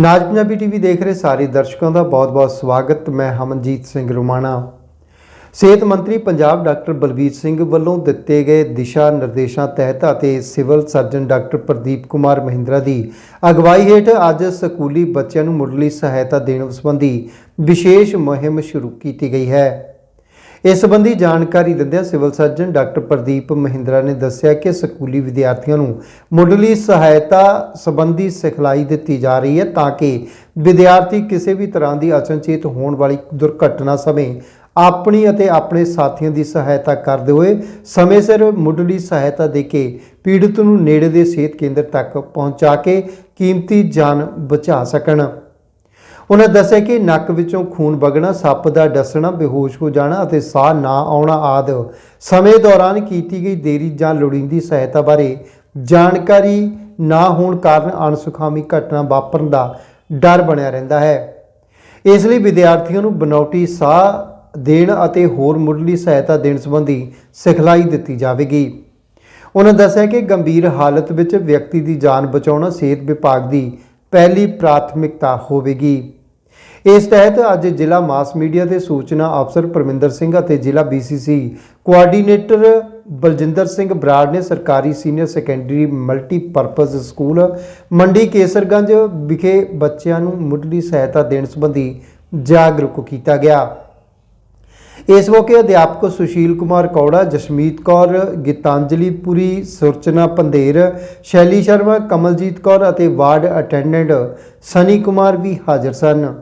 ਨਾਜ Punjabi TV ਦੇਖ ਰਹੇ ਸਾਰੇ ਦਰਸ਼ਕਾਂ ਦਾ ਬਹੁਤ-ਬਹੁਤ ਸਵਾਗਤ। ਮੈਂ ਹਮਨਜੀਤ ਸਿੰਘ ਰੁਮਾਣਾ। ਸਿਹਤ ਮੰਤਰੀ ਪੰਜਾਬ ਡਾਕਟਰ ਬਲਬੀਰ ਸਿੰਘ ਵੱਲੋਂ ਦਿੱਤੇ ਗਏ ਦਿਸ਼ਾ ਨਿਰਦੇਸ਼ਾਂ ਤਹਿਤ ਅਤੇ civil surgeon doctor Pradeep Kumar Mahindra ਦੀ ਅਗਵਾਈ ਹੇਠ ਅੱਜ ਸਕੂਲੀ ਬੱਚਿਆਂ ਨੂੰ ਮੁੱਢਲੀ ਸਹਾਇਤਾ ਦੇਣ ਸੰਬੰਧੀ ਵਿਸ਼ੇਸ਼ ਮੁਹਿੰਮ ਸ਼ੁਰੂ ਕੀਤੀ ਗਈ ਹੈ। ਇਸ ਸੰਬੰਧੀ ਜਾਣਕਾਰੀ ਦਿੰਦਿਆਂ civil surgeon doctor Pradeep Mahindra ਨੇ ਦੱਸਿਆ ਕਿ ਸਕੂਲੀ ਵਿਦਿਆਰਥੀਆਂ ਨੂੰ ਮੁੱਢਲੀ ਸਹਾਇਤਾ ਸੰਬੰਧੀ ਸਿਖਲਾਈ ਦਿੱਤੀ ਜਾ ਰਹੀ ਹੈ ਤਾਂ ਕਿ ਵਿਦਿਆਰਥੀ ਕਿਸੇ ਵੀ ਤਰ੍ਹਾਂ ਦੀ ਅਚਨਚੇਤ ਹੋਣ ਵਾਲੀ ਦੁਰਘਟਨਾ ਸਮੇਂ ਆਪਣੀ ਅਤੇ ਆਪਣੇ ਸਾਥੀਆਂ ਦੀ ਸਹਾਇਤਾ ਕਰਦੇ ਹੋਏ ਸਮੇਂ ਸਿਰ ਮੁੱਢਲੀ ਸਹਾਇਤਾ ਦੇ ਕੇ ਪੀੜਤ ਨੂੰ ਨੇੜੇ ਦੇ ਸਿਹਤ ਕੇਂਦਰ ਤੱਕ ਪਹੁੰਚਾ ਕੇ ਕੀਮਤੀ ਜਾਨ ਬਚਾ ਸਕਣ। ਉਹਨਾਂ ਦੱਸਿਆ ਕਿ ਨੱਕ ਵਿੱਚੋਂ ਖੂਨ ਵਗਣਾ, ਸੱਪ ਦਾ ਡਸਣਾ, ਬੇਹੋਸ਼ ਹੋ ਜਾਣਾ ਅਤੇ ਸਾਹ ਨਾ ਆਉਣਾ ਆਦਿ ਸਮੇਂ ਦੌਰਾਨ ਕੀਤੀ ਗਈ ਦੇਰੀ ਜਾਂ ਲੋੜੀਂਦੀ ਸਹਾਇਤਾ ਬਾਰੇ ਜਾਣਕਾਰੀ ਨਾ ਹੋਣ ਕਾਰਨ ਅਣਸੁਖਾਮੀ ਘਟਨਾ ਵਾਪਰਨ ਦਾ ਡਰ ਬਣਿਆ ਰਹਿੰਦਾ ਹੈ। ਇਸ ਲਈ ਵਿਦਿਆਰਥੀਆਂ ਨੂੰ ਬਨੌਟੀ ਸਾਹ ਦੇਣ ਅਤੇ ਹੋਰ ਮੁੱਢਲੀ ਸਹਾਇਤਾ ਦੇਣ ਸੰਬੰਧੀ ਸਿਖਲਾਈ ਦਿੱਤੀ ਜਾਵੇਗੀ। ਉਹਨਾਂ ਦੱਸਿਆ ਕਿ ਗੰਭੀਰ ਹਾਲਤ ਵਿੱਚ ਵਿਅਕਤੀ ਦੀ ਜਾਨ ਬਚਾਉਣਾ ਸਿਹਤ ਵਿਭਾਗ ਦੀ ਪਹਿਲੀ ਪ੍ਰਾਥਮਿਕਤਾ ਹੋਵੇਗੀ। ਇਸ ਤਹਿਤ ਅੱਜ ਜ਼ਿਲ੍ਹਾ ਮਾਸ ਮੀਡੀਆ ਦੇ ਸੂਚਨਾ ਅਫਸਰ ਪਰਮਿੰਦਰ ਸਿੰਘ ਅਤੇ ਜ਼ਿਲ੍ਹਾ BCC ਕੋਆਰਡੀਨੇਟਰ ਬਲਜਿੰਦਰ ਸਿੰਘ ਬਰਾੜ ਨੇ ਸਰਕਾਰੀ ਸੀਨੀਅਰ ਸੈਕੰਡਰੀ ਮਲਟੀਪਰਪਸ ਸਕੂਲ ਮੰਡੀ ਕੇਸਰਗੰਜ ਵਿਖੇ ਬੱਚਿਆਂ ਨੂੰ ਮੁੱਢਲੀ ਸਹਾਇਤਾ ਦੇਣ ਸੰਬੰਧੀ ਜਾਗਰੂਕ ਕੀਤਾ ਗਿਆ। ਇਸ ਮੌਕੇ ਅਧਿਆਪਕ ਸੁਸ਼ੀਲ ਕੁਮਾਰ ਕੌੜਾ, ਜਸ਼ਮੀਤ ਕੌਰ, ਗੀਤਾਂਜਲੀ ਪੁਰੀ, ਸੁਰਚਨਾ ਪੰਧੇਰ, ਸ਼ੈਲੀ ਸ਼ਰਮਾ, ਕਮਲਜੀਤ ਕੌਰ ਅਤੇ ਵਾਰਡ ਅਟੈਂਡੈਂਟ ਸਨੀ ਕੁਮਾਰ ਵੀ ਹਾਜ਼ਰ ਸਨ।